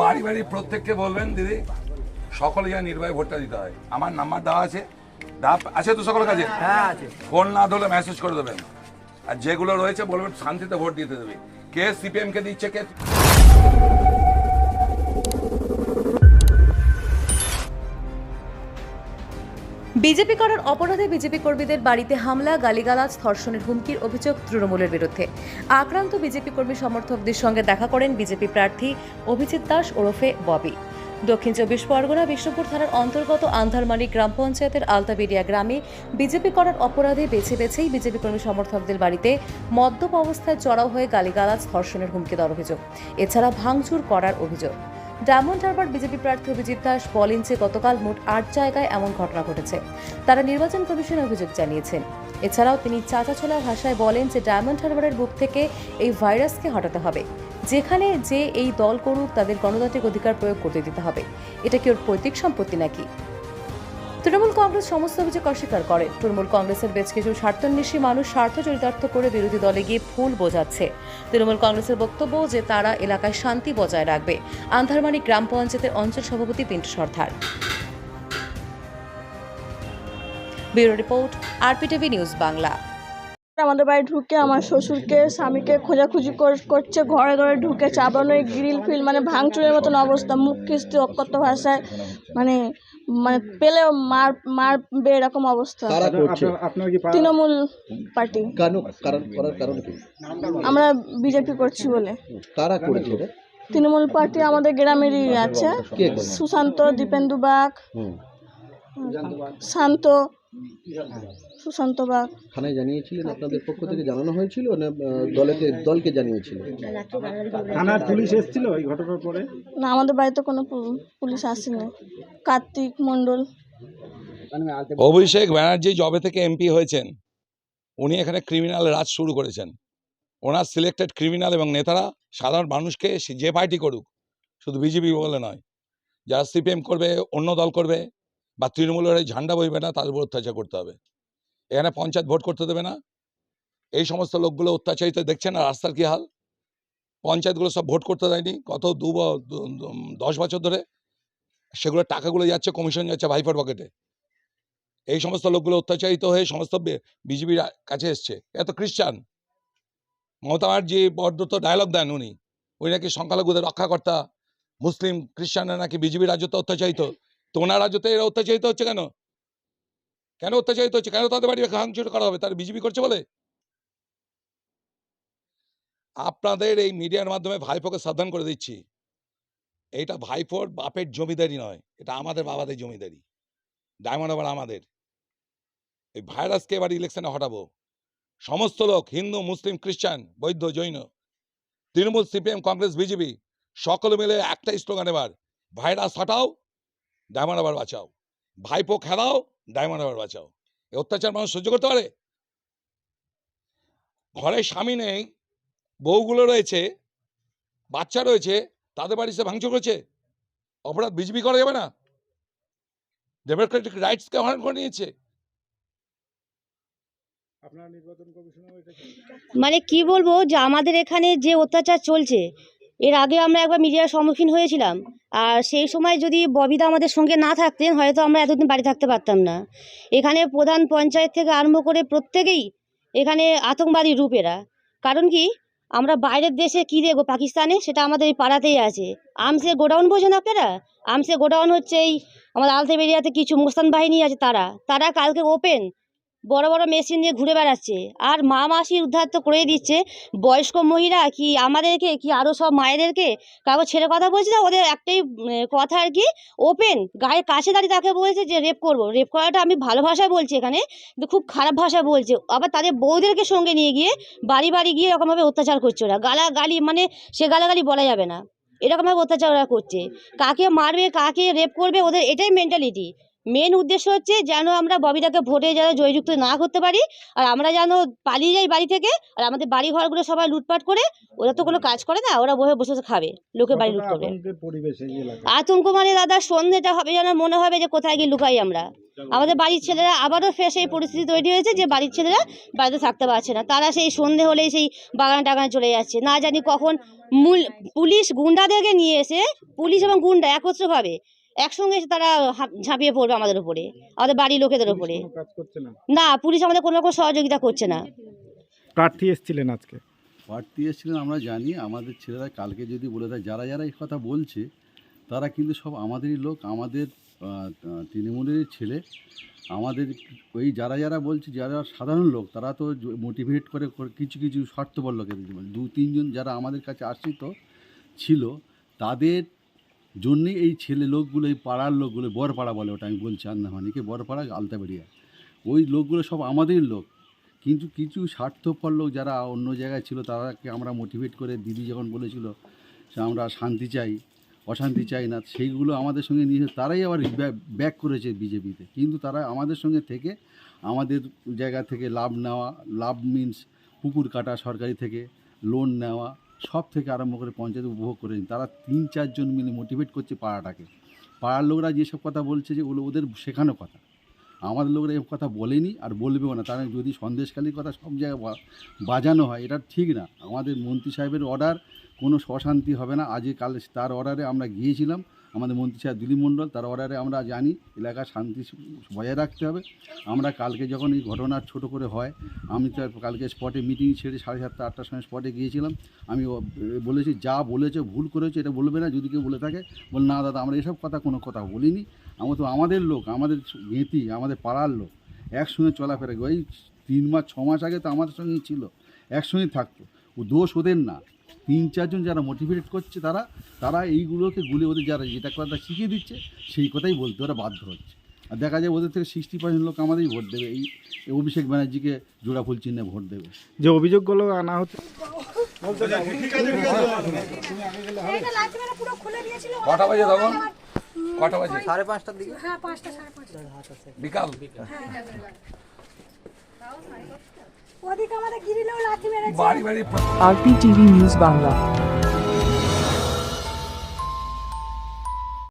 বাড়ি বাড়ি প্রত্যেককে বলবেন দিদি সকলে যেন নির্বাহী ভোটটা দিতে হয়। আমার নাম্বার দেওয়া আছে। আছে তো সকলের কাছে? হ্যাঁ ফোন না ধরলে মেসেজ করে দেবেন। আর যেগুলো রয়েছে বলবেন শান্তিতে ভোট দিতে দেবে। কে সিপিএম কে দিচ্ছে কে বিজেপি করার অপরাধে বিজেপি কর্মীদের বাড়িতে হামলা, গালিগালাজ, ধর্ষণের হুমকির অভিযোগ তৃণমূলের বিরুদ্ধে। আক্রান্ত বিজেপি কর্মী সমর্থকদের সঙ্গে দেখা করেন বিজেপি প্রার্থী অভিজিৎ দাস ওরফে ববি। দক্ষিণ চব্বিশ পরগনা বিষ্ণুপুর থানার অন্তর্গত আন্ধারমারি গ্রাম পঞ্চায়েতের আলতাবেরিয়া গ্রামে বিজেপি করার অপরাধে বেছে বেছেই বিজেপি কর্মী সমর্থকদের বাড়িতে মদ্যপ অবস্থায় চড়াও হয়ে গালিগালাজ, ধর্ষণের হুমকি দেওয়ার অভিযোগ। এছাড়া ভাঙচুর করার অভিযোগ। ডায়মন্ড হারবার বিজেপি প্রার্থী অভিজিৎ দাস বলেন যে গতকাল মোট আট জায়গায় এমন ঘটনা ঘটেছে। তারা নির্বাচন কমিশনে অভিযোগ জানিয়েছেন। এছাড়াও তিনি চাচাছোলা ভাষায় বলেন যে ডায়মন্ড হারবারের বুক থেকে এই ভাইরাসকে হটাতে হবে। যেখানে যে এই দল করুক, তাদের গণতান্ত্রিক অধিকার প্রয়োগ করতে দিতে হবে। এটা কি ওর পৈতৃক সম্পত্তি নাকি? তৃণমূল কংগ্রেস সমস্ত অভিযোগ অস্বীকার করে। তৃণমূল কংগ্রেসের বেশ কিছু স্বার্থন্বেষী মানুষ স্বার্থ চরিতার্থ করে বিরোধী দলে গিয়ে ফুল বোঝাচ্ছে। তৃণমূল কংগ্রেসের বক্তব্য যে তারা এলাকায় শান্তি বজায় রাখবে। আন্ধারমানি গ্রাম পঞ্চায়েতের অঞ্চল সভাপতি Pintu Sardar. Bureau report, RPTV news Bangla. আমাদের বাড়ি ঢুকে আমার শ্বশুরকে স্বামীকে খোঁজাখুঁজি কর- করছে ঘরে ঘরে ঢুকে চাবানো গ্রিল ফিল মানে ভাঙচুরের মতন অবস্থা মুখ খিস্তি অকথ্য ভাষায় মানে মানে পেলেও মার মারবে এরকম অবস্থা। তৃণমূল পার্টি। আমরা বিজেপি করছি বলে। কারা করেছে তৃণমূল পার্টি আমাদের গ্রামেরই আছে। সুশান্ত দীপেন্দু বাগ শান্ত সুশান্ত বাগ থানায় জানিয়েছিলেন? আপনাদের পক্ষ থেকে জানানো হয়েছিল না আহ, দলকে জানিয়েছিল? থানার পুলিশ এসেছিল এই ঘটনার পরে? না আমাদের বাড়িতে কোনো পুলিশ আসেনি। কার্তিক মণ্ডল। অভিষেক ব্যানার্জি জবে থেকে এমপি হয়েছেন। উনি এখানে ক্রিমিনাল রাজ শুরু করেছেন। ওনার সিলেক্টেড ক্রিমিনাল এবং নেতারা সাধারণ মানুষকে যে পার্টি করুক শুধু বিজেপি বলে নয় যারা সিপিএম করবে অন্য দল করবে বা তৃণমূলের এই ঝান্ডা বইবে না, তাদের উপর অত্যাচার করতে হবে। এখানে পঞ্চায়েত ভোট করতে দেবে না। এই সমস্ত লোকগুলো অত্যাচারিত দেখছেন না রাস্তার কী হাল? পঞ্চায়েতগুলো সব ভোট করতে দেয়নি। কত দু দশ বছর ধরে সেগুলো টাকাগুলো যাচ্ছে, কমিশন যাচ্ছে ভাইফার পকেটে। এই সমস্ত লোকগুলো অত্যাচারিত হয়ে সমস্ত বিজেপির কাছে এসছে। এত খ্রিস্টান। মমতা ব্যানার্জি বর্ধত ডায়লগ দেন উনি। উনি নাকি সংখ্যালঘুদের রক্ষাকর্তা, মুসলিম খ্রিস্টানরা নাকি বিজেপি রাজ্যতে অত্যাচারিত। তো ওনার রাজ্যতে এরা অত্যাচারিত হচ্ছে কেন? কেন অত্যাচারিত হচ্ছে? কেন তাদের বাড়ি ভাঙচুর করা হবে? তার বিজেপি করছে বলে? আপনাদের এই মিডিয়ার মাধ্যমে ভাইপোকে সাবধান করে দিচ্ছি। এটা ভাইপোর বাপের জমিদারি নয়, এটা আমাদের বাবাদের জমিদারি। ডায়মন্ড আবার আমাদের। এই ভাইরাসকে এবার ইলেকশনে হটাবো? সমস্ত লোক, হিন্দু, মুসলিম, খ্রিস্টান, বৌদ্ধ, Jain, Trinamool, CPM, Congress, BJP, সকলে মিলে একটাই স্লোগান এবার, ভাইরাস হটাও ডায়মন্ড আবার বাঁচাও। ভাইপো খেলাও ডায়মন্ড আবার বাঁচাও। এই অত্যাচার মানুষ সহ্য করতে পারে? ঘরে স্বামী নেই বউগুলো রয়েছে বাচ্চা রয়েছে তাদের বাড়ি সে ভাঙচুর করেছে? অপরাধ বিজেপি করা যাবে না? ডেমোক্রেটিক রাইটসকে হরণ করে নিয়েছে? আপনার নির্বাচন কমিশনার এটা কি? মানে কি বলব যে আমাদের এখানে যে অত্যাচার চলছে এর আগে আমরা একবার মিডিয়ার সম্মুখীন হয়েছিলাম। আর সেই সময় যদি ববিদা আমাদের সঙ্গে না থাকতেন, হয়তো আমরা এতদিন বাড়ি থাকতে পারতাম না। এখানে প্রধান পঞ্চায়েত থেকে আরম্ভ করে প্রত্যেকেই এখানে আতঙ্কবাদী রূপেরা কারণ কি? আমরা বাইরের দেশে কী দেখব? পাকিস্তানে? সেটা আমাদের এই পাড়াতেই আছে। আমসে গোডাউন বোঝেন আপনারা? আমসে গোডাউন হচ্ছে এই আমাদের আলতে বেরিয়াতে কিছু মুস্তান বাহিনী আছে, তারা। তারা কালকে ওপেন। বড় বড় মেশিন দিয়ে ঘুরে বেড়াচ্ছে। আর মা মাসি উদ্ধার তো করে দিচ্ছে। বয়স্ক মহিলা কি আমাদেরকে, কি আরও সব মায়েদেরকে কাগজ ছেড়ে কথা বলছে না? ওদের একটাই কথা আর কি ওপেন গায়ের কাছে দাঁড়িয়ে তাকে বলছে যে রেপ করব। রেপ করাটা আমি ভালো ভাষায় বলছি এখানে, কিন্তু খুব খারাপ ভাষায় বলছে। আবার তাদের বউদেরকে সঙ্গে নিয়ে গিয়ে বাড়ি বাড়ি গিয়ে এরকমভাবে অত্যাচার করছে ওরা। গালাগালি মানে সে গালাগালি বলা যাবে না। এরকমভাবে অত্যাচার ওরা করছে। কাকে মারবে, কাকে রেপ করবে, ওদের এটাই মেন্টালিটি মেন উদ্দেশ্য হচ্ছে যেন আমরা ববিদাকে ভোটে যেন জয়যুক্ত না করতে পারি আর আমরা যেন পালিয়ে যাই বাড়ি থেকে আর আমাদের বাড়ি ঘরগুলো সবাই লুটপাট করে ওরা তো কোনো কাজ করে না ওরা বসে বসে খাবে লোকে বাড়ি লুট করবে। আতঙ্ক মানে দাদা সন্ধ্যেটা হবে যেন মনে হবে যে কোথায় গিয়ে লুকাই আমরা। আমাদের বাড়ির ছেলেরা আবারও ফের সেই পরিস্থিতি তৈরি হয়েছে যে বাড়ির ছেলেরা বাড়িতে থাকতে পারছে না। তারা সেই সন্ধে হলেই সেই বাগান টাগানে চলে যাচ্ছে। না জানি কখন মূল পুলিশ গুন্ডাদেরকে নিয়ে এসে পুলিশ এবং গুন্ডা একত্রভাবে একসঙ্গে এসে তারা ঝাঁপিয়ে পড়বে আমাদের উপরে আমাদের বাড়ির লোকেদের উপরে। না? পুলিশ আমাদের কোনো রকম সহযোগিতা করছে না। প্রার্থী এসেছিলেন আজকে? প্রার্থী এসেছিলেন আমরা জানি আমাদের ছেলেরা কালকে যদি বলে দেয় যারা যারা এই কথা বলছে তারা কিন্তু সব আমাদেরই লোক আমাদের তৃণমূলেরই ছেলে। আমাদের ওই যারা যারা বলছে যারা সাধারণ লোক তারা তো মোটিভেট করে করে কিছু কিছু স্বার্থপর লোকের দু তিনজন যারা আমাদের কাছে আশ্রিত ছিল তাদের জন্যেই এই ছেলে লোকগুলো, এই পাড়ার লোকগুলো, বরপাড়া বলে ওটা আমি বলছি আন্দামানিকে, বরপাড়া, আলতাবাড়িয়া। ওই লোকগুলো সব আমাদেরই লোক। কিন্তু কিছু স্বার্থপর লোক যারা অন্য জায়গায় ছিল তারাকে আমরা মোটিভেট করে দিদি যখন বলেছিল যে আমরা শান্তি চাই, অশান্তি চাই না, সেইগুলো আমাদের সঙ্গে নিয়ে তারাই আবার ব্যাক করেছে বিজেপিতে। কিন্তু তারা আমাদের সঙ্গে থেকে আমাদের জায়গা থেকে লাভ নেওয়া, লাভ মিন্স পুকুর কাটা সরকারি থেকে লোন নেওয়া সব থেকে আরম্ভ করে পঞ্চায়েত উপভোগ করে। তারা তিন চারজন মিলে মোটিভেট করছে পাড়াটাকে। পাড়ার লোকরা যেসব কথা বলছে যে ওগুলো ওদের শেখানো কথা। আমাদের লোকরা এসব কথা বলেনি আর বলবেও না। তারা যদি সন্দেশকালীর কথা সব জায়গায় বাজানো হয়, এটা ঠিক না। আমাদের মন্ত্রী সাহেবের অর্ডার কোনো অশান্তি হবে না। আজকে কাল তার অর্ডারে আমরা গিয়েছিলাম। আমাদের মন্ত্রী সাহেব দিলীপ মণ্ডল, তার অর্ডারে আমরা জানি, এলাকার শান্তি বজায় রাখতে হবে। আমরা কালকে যখন এই ঘটনা ছোট করে হয়, আমি তো কালকে স্পটে মিটিং ছেড়ে সাড়ে সাতটা, আটটার সময় স্পটে গিয়েছিলাম। আমি বলেছি, যা বলেছে, ভুল করেছে, এটা বলবে না, যদি কেউ বলে থাকে, বল, না দাদা, আমরা এসব কথা কোনো কথা বলিনি। আমরা তো আমাদের লোক, আমাদের গেঁতি, আমাদের পাড়ার লোক, একসঙ্গে চলাফেরা ওই তিন মাস, ছ মাস আগে তো আমাদের সঙ্গেই ছিল, একসঙ্গেই থাকতো। ও দোষ ওদের না। তিন চারজন যারা মোটিভেট করছে তারা তারা এইগুলোকে গুলে ওদের যারা যেটা কথা শিখিয়ে দিচ্ছে সেই কথাই বলতে ওরা বাধ্য হচ্ছে। আর দেখা যায় ওদের থেকে সিক্সটি পার্সেন্ট লোক আমাদেরই ভোট দেবে। এই অভিষেক ব্যানার্জিকে জোড়া ফুল চিহ্নে ভোট দেবে। যে অভিযোগগুলো আনা হচ্ছে কটা বাজে তখন? কটা বাজে? সাড়ে পাঁচটার দিকে? বিকাল? গিরিলেও লাথি মেরেছে আর টিভি নিউজ বাংলা।